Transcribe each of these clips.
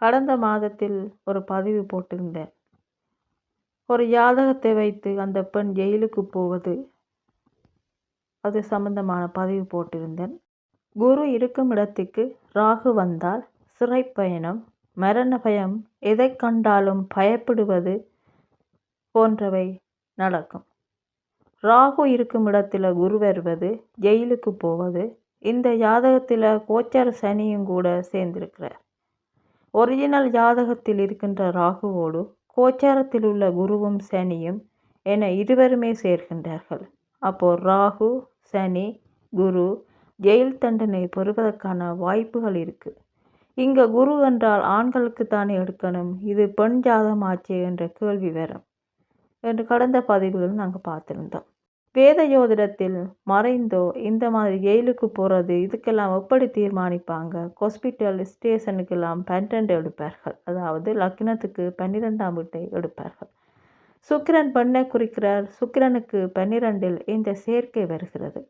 கடந்த மாதத்தில் ஒரு பதிவு போட்டிருந்தேன். ஒரு ஜாதகத்தை வைத்து அந்த பெண் ஜெயிலுக்கு போவது அது சம்பந்தமான பதிவு போட்டிருந்தேன். குரு இருக்கும் இடத்துக்கு ராகு வந்தால் சிறை பயணம் மரண பயம் எதை கண்டாலும் பயப்படுவது போன்றவை நடக்கும். ராகு இருக்கும் இடத்துல குரு வருவது ஜெயிலுக்கு போவது இந்த ஜாதகத்தில் கோச்சார சனியும் கூட சேர்ந்திருக்கிறார். ஒரிஜினல் ஜாதகத்தில் இருக்கின்ற ராகுவோடு கோச்சாரத்தில் உள்ள குருவும் சனியும் என இருவருமே சேர்கின்றார்கள். அப்போ ராகு சனி குரு ஜெயில் தண்டனை பெறுவதற்கான வாய்ப்புகள் இருக்கு. இங்க குரு என்றால் ஆண்களுக்கு தானே எடுக்கணும். இது பெண் ஜாதமாச்சே என்ற கேள்வி வரும் என்று கடந்த பதிவுகள் நாங்கள் பார்த்துருந்தோம். வேத ஜோதிடத்தில் மறைந்தோ இந்த மாதிரி ஜெயிலுக்கு போகிறது இதுக்கெல்லாம் எப்படி தீர்மானிப்பாங்க? ஹாஸ்பிட்டல் ஸ்டேஷனுக்கெல்லாம் பன்னெண்டு எடுப்பார்கள். அதாவது லக்னத்துக்கு பன்னிரெண்டாம் வீட்டை எடுப்பார்கள். சுக்கிரன் பண்ண குறிக்கிறார். சுக்கிரனுக்கு பன்னிரெண்டில் இந்த சேர்க்கை வருகிறது.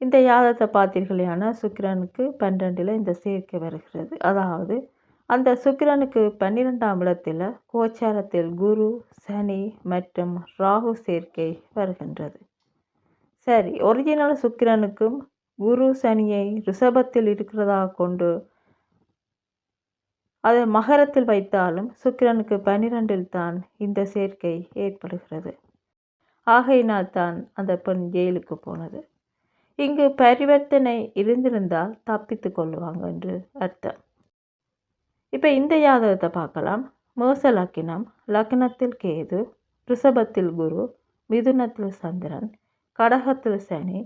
இந்த யாதத்தை பார்த்தீர்களேனா சுக்கிரனுக்கு பன்னெண்டில் இந்த சேர்க்கை வருகிறது. அதாவது அந்த சுக்கிரனுக்கு பன்னிரெண்டாம் இடத்தில் கோச்சாரத்தில் குரு சனி மற்றும் ராகு சேர்க்கை வருகின்றது. சரி ஒரிஜினல் சுக்கிரனுக்கும் குரு சனியை ரிஷபத்தில் இருக்கிறதாக கொண்டு அதை மகரத்தில் வைத்தாலும் சுக்கிரனுக்கு பன்னிரெண்டில் தான் இந்த சேர்க்கை ஏற்படுகிறது. ஆகையினால் தான் அந்த பெண் ஜெயிலுக்கு போனது. இங்கு பரிவர்த்தனை இருந்திருந்தால் தப்பித்து கொள்வாங்க என்று அர்த்தம். இப்போ இந்த ஜாதகத்தை பார்க்கலாம். மேச லக்கினம். லக்னத்தில் கேது ரிஷபத்தில் குரு மிதுனத்தில் சந்திரன் கடகத்தில் சனி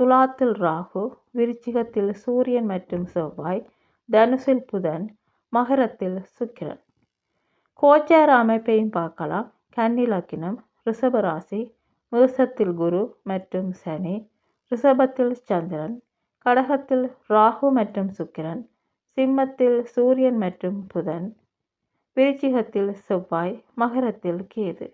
துலாத்தில் ராகு விருச்சிகத்தில் சூரியன் மற்றும் செவ்வாய் தனுசில் புதன் மகரத்தில் சுக்கிரன். கோச்சார அமைப்பையும் பார்க்கலாம். கன்னி லக்கினம் ரிஷபராசி மேசத்தில் குரு மற்றும் சனி ரிஷபத்தில் சந்திரன் கடகத்தில் ராகு மற்றும் சுக்கிரன் சிம்மத்தில் சூரியன் மற்றும் புதன் விருச்சிகத்தில் செவ்வாய் மகரத்தில் கேது.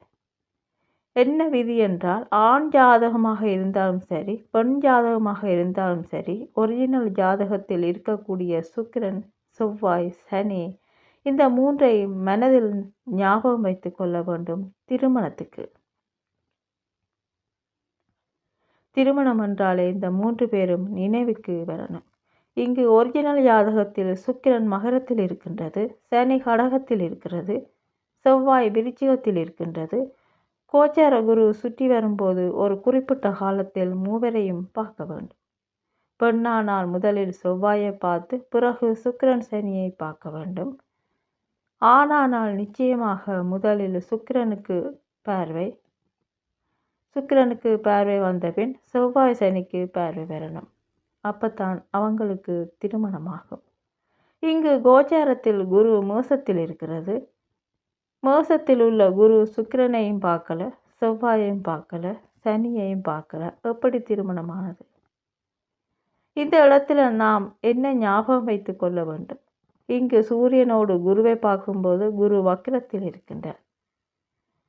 என்ன விதி என்றால் ஆண் ஜாதகமாக இருந்தாலும் சரி பெண் ஜாதகமாக இருந்தாலும் சரி ஒரிஜினல் ஜாதகத்தில் இருக்கக்கூடிய சுக்கிரன் செவ்வாய் சனி இந்த மூன்றை மனதில் ஞாபகம் வைத்து கொள்ள வேண்டும் திருமணத்துக்கு. திருமணம் என்றாலே இந்த மூன்று பேரும் நினைவுக்கு வரணும். இங்கு ஒரிஜினல் ஜாதகத்தில் சுக்கிரன் மகரத்தில் இருக்கின்றது சனி கடகத்தில் இருக்கிறது செவ்வாய் விருச்சிகத்தில் இருக்கின்றது. கோச்சார குரு சுற்றி வரும்போது ஒரு குறிப்பிட்ட காலத்தில் மூவரையும் பார்க்க வேண்டும். பெண்ணானால் முதலில் செவ்வாயை பார்த்து பிறகு சுக்கிரன் சனியை பார்க்க வேண்டும். ஆணானால் நிச்சயமாக முதலில் சுக்கிரனுக்கு பார்வை. சுக்கிரனுக்கு பார்வை வந்தபின் செவ்வாய் சனிக்கு பார்வை வரணும். அப்பத்தான் அவங்களுக்கு திருமணமாகும். இங்கு கோச்சாரத்தில் குரு மோசத்தில் இருக்கிறது. மோசத்தில் உள்ள குரு சுக்கிரனையும் பார்க்கல செவ்வாயையும் பார்க்கல சனியையும் பார்க்கல. எப்படி திருமணமானது? இந்த இடத்துல நாம் என்ன ஞாபகம் வைத்து கொள்ள வேண்டும்? இங்கு சூரியனோடு குருவை பார்க்கும்போது குரு வக்கிரத்தில் இருக்கின்றார்.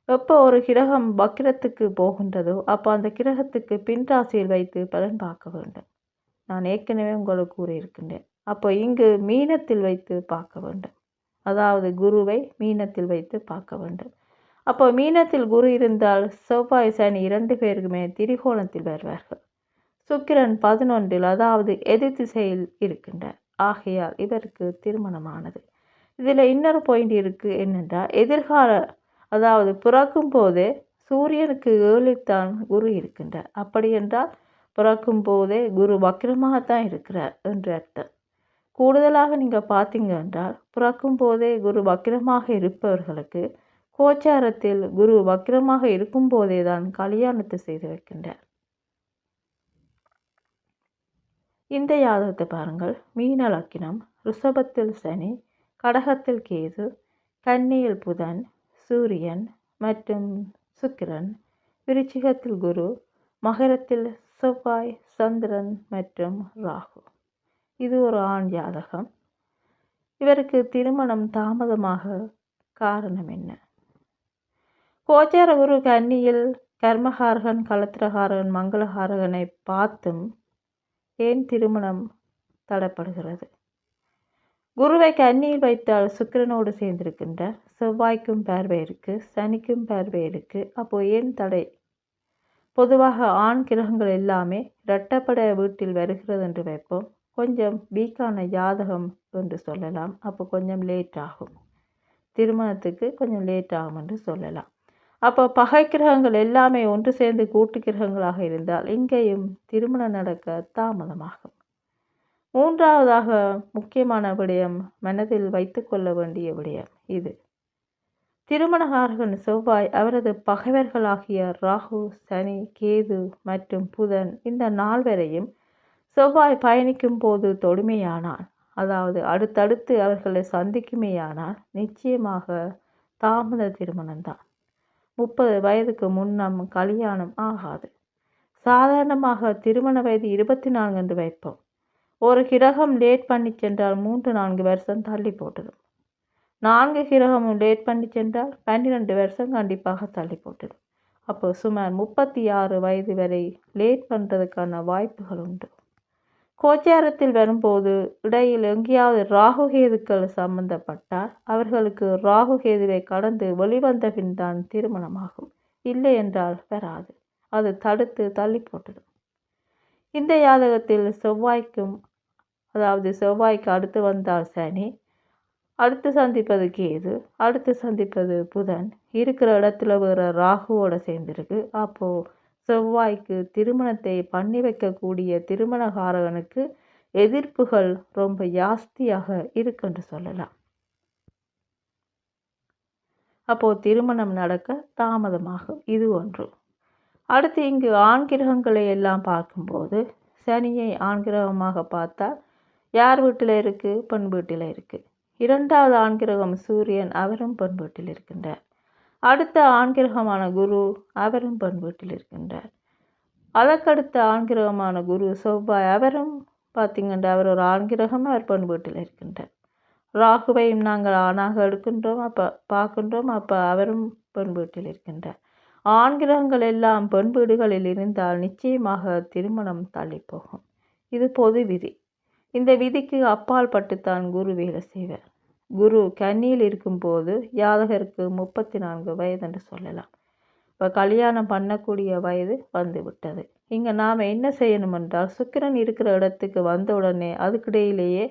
எப்போ ஒரு கிரகம் வக்கிரத்துக்கு போகின்றதோ அப்போ அந்த கிரகத்துக்கு பின்ராசியில் வைத்து பலன் பார்க்க வேண்டும். நான் ஏற்கனவே உங்களுக்கு கூறியிருக்கின்றேன். அப்போ இங்கு மீனத்தில் வைத்து பார்க்க வேண்டும். அதாவது குருவை மீனத்தில் வைத்து பார்க்க வேண்டும். அப்போ மீனத்தில் குரு இருந்தால் செவ்வாய் சனி இரண்டு பேருக்குமே திரிகோணத்தில் வருவார்கள். சுக்கிரன் பதினொன்றில் அதாவது எதிர் திசையில் இருக்கின்றார். ஆகையால் இவருக்கு திருமணமானது. இதில் இன்னொரு பாயிண்ட் இருக்குது என்னென்றால் எதிர்கால அதாவது பிறக்கும் போதே சூரியனுக்கு ஏழில்தான் குரு இருக்கின்றார். அப்படி என்றால் பிறக்கும் போதே குரு வக்கிரமாகத்தான் இருக்கிறார் என்று அர்த்தம். கூடுதலாக நீங்கள் பார்த்தீங்க என்றால் பிறக்கும் போதே குரு வக்கிரமாக இருப்பவர்களுக்கு கோச்சாரத்தில் குரு வக்கிரமாக இருக்கும் போதே தான் கல்யாணத்தை செய்து வைக்கின்றார். இந்த யாதகத்தை பாருங்கள். மீன லக்கினம் ரிஷபத்தில் சனி கடகத்தில் கேது கன்னியில் புதன் சூரியன் மற்றும் சுக்கிரன் விருச்சிகத்தில் குரு மகரத்தில் செவ்வாய் சந்திரன் மற்றும் ராகு. இது ஒரு ஆண் ஜாதகம். இவருக்கு திருமணம் தாமதமாக காரணம் என்ன? கோச்சார குரு கன்னியில் கர்மகாரகன் கலத்திரகாரகன் மங்களகாரகனை பார்த்தும் ஏன் திருமணம் தடப்படுகிறது குருவை கன்னியில் வைத்தால் சுக்கிரனோடு சேர்ந்திருக்கின்ற செவ்வாய்க்கும் பார்வை இருக்கு சனிக்கும் பார்வை இருக்கு அப்போது ஏன் தடை பொதுவாக ஆண் கிரகங்கள் எல்லாமே இரட்டப்பட வீட்டில் வருகிறது என்று வைப்போம். கொஞ்சம் வீக்கான ஜாதகம் என்று சொல்லலாம். அப்போ கொஞ்சம் லேட் ஆகும். திருமணத்துக்கு கொஞ்சம் லேட் ஆகும் என்று சொல்லலாம். அப்போ பகை கிரகங்கள் எல்லாமே ஒன்று சேர்ந்து கூட்டு கிரகங்களாக இருந்தால் இங்கேயும் திருமணம் நடக்க தாமதமாகும். மூன்றாவதாக முக்கியமான விடயம் மனதில் வைத்துக்கொள்ள வேண்டிய விடயம் இது. திருமணகாரகன் செவ்வாய் அவரது பகைவர்களாகிய ராகு சனி கேது மற்றும் புதன் இந்த நால்வரையும் செவ்வாய் பயணிக்கும் போது தொடுமையானால் அதாவது அடுத்தடுத்து அவர்களை சந்திக்குமேயானால் நிச்சயமாக தாமத திருமணம்தான். முப்பது வயதுக்கு முன்னம் கல்யாணம் ஆகாது. சாதாரணமாக திருமண வயது இருபத்தி நான்கு என்று வைப்போம். ஒரு கிரகம் லேட் பண்ணி சென்றால் மூன்று நான்கு வருஷம் தள்ளி போட்டுடும் நான்கு கிரகமும் லேட் பண்ணி சென்றால் பன்னிரெண்டு வருஷம் கண்டிப்பாக தள்ளி போட்டுடும் அப்போ சுமார் முப்பத்தி ஆறு வயது வரை லேட் பண்ணுறதுக்கான வாய்ப்புகள் உண்டு. கோச்சாரத்தில் வரும்போது இடையில் எங்கேயாவது ராகுகேதுக்கள் சம்பந்தப்பட்டால் அவர்களுக்கு ராகுகேதுவை கடந்து வெளிவந்த பின் தான் திருமணமாகும். இல்லை என்றால் வராது. அது தடுத்து தள்ளி போட்டுடும் இந்த ஜாதகத்தில் செவ்வாய்க்கும் அதாவது செவ்வாய்க்கு அடுத்து வந்தால் சனி அடுத்து சந்திப்பது கேது அடுத்து சந்திப்பது புதன். இருக்கிற இடத்துல வர ராகுவோட சேர்ந்துருக்கு. அப்போது செவ்வாய்க்கு திருமணத்தை பண்ணி வைக்கக்கூடிய திருமணகாரகனுக்கு எதிர்ப்புகள் ரொம்ப ஜாஸ்தியாக இருக்குன்னு சொல்லலாம். அப்போது திருமணம் நடக்க தாமதமாகும். இது ஒன்று. அடுத்து இங்கு ஆண்கிரகங்களை எல்லாம் பார்க்கும்போது சனியை ஆண்கிரகமாக பார்த்தா யார் வீட்டில் இருக்குது பெண் வீட்டில் இருக்குது இரண்டாவது ஆண்கிரகம் சூரியன் அவரும் பெண் இருக்கின்றார். அடுத்த ஆண்கிரகமான குரு அவரும் பெண் இருக்கின்றார். அதற்கடுத்த ஆண்கிரகமான குரு செவ்வாய் அவரும் பார்த்திங்கன்னா அவர் ஒரு ஆண்கிரகம் அவர் பெண் இருக்கின்றார். ராகுவையும் நாங்கள் ஆணாக எடுக்கின்றோம் அப்போ பார்க்கின்றோம் அப்போ அவரும் பெண் இருக்கின்றார். ஆண்கிரகங்கள் எல்லாம் பெண் வீடுகளில் இருந்தால் நிச்சயமாக திருமணம் தள்ளி போகும். இது பொது விதி. இந்த விதிக்கு அப்பால் பட்டுத்தான் குரு வேலை செய்வார் குரு கன்னியில் இருக்கும்போது ஜாதகருக்கு முப்பத்தி நான்கு வயது என்று சொல்லலாம். இப்போ கல்யாணம் பண்ணக்கூடிய வயது வந்து விட்டது இங்கே நாம் என்ன செய்யணும் என்றால் சுக்கிரன் இருக்கிற இடத்துக்கு வந்த உடனே அதுக்கிடையிலேயே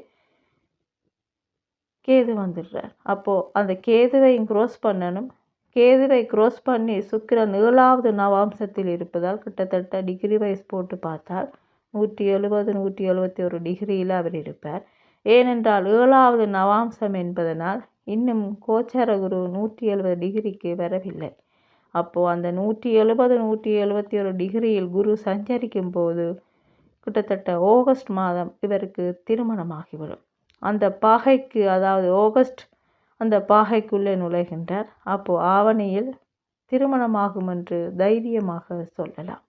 கேது வந்துடுறார். அப்போது அந்த கேதுவையும் க்ரோஸ் பண்ணணும். கேதுவை க்ரோஸ் பண்ணி சுக்கிரன் ஏழாவது நவாம்சத்தில் இருப்பதால் கிட்டத்தட்ட டிகிரி வைஸ் போட்டு பார்த்தால் நூற்றி எழுபது நூற்றி எழுபத்தி ஒரு டிகிரியில் அவர் இருப்பார். ஏனென்றால் ஏழாவது நவாம்சம் என்பதனால் இன்னும் கோச்சார குரு நூற்றி எழுபது டிகிரிக்கு வரவில்லை. அப்போது அந்த நூற்றி எழுபது நூற்றி எழுபத்தி ஒரு டிகிரியில் குரு சஞ்சரிக்கும் போது கிட்டத்தட்ட ஆகஸ்ட் மாதம் இவருக்கு திருமணமாகிவிடும். அந்த பாகைக்கு அதாவது ஆகஸ்ட் அந்த பாகைக்குள்ளே நுழைகின்றார். அப்போது ஆவணியில் திருமணமாகும் என்று தைரியமாக சொல்லலாம்.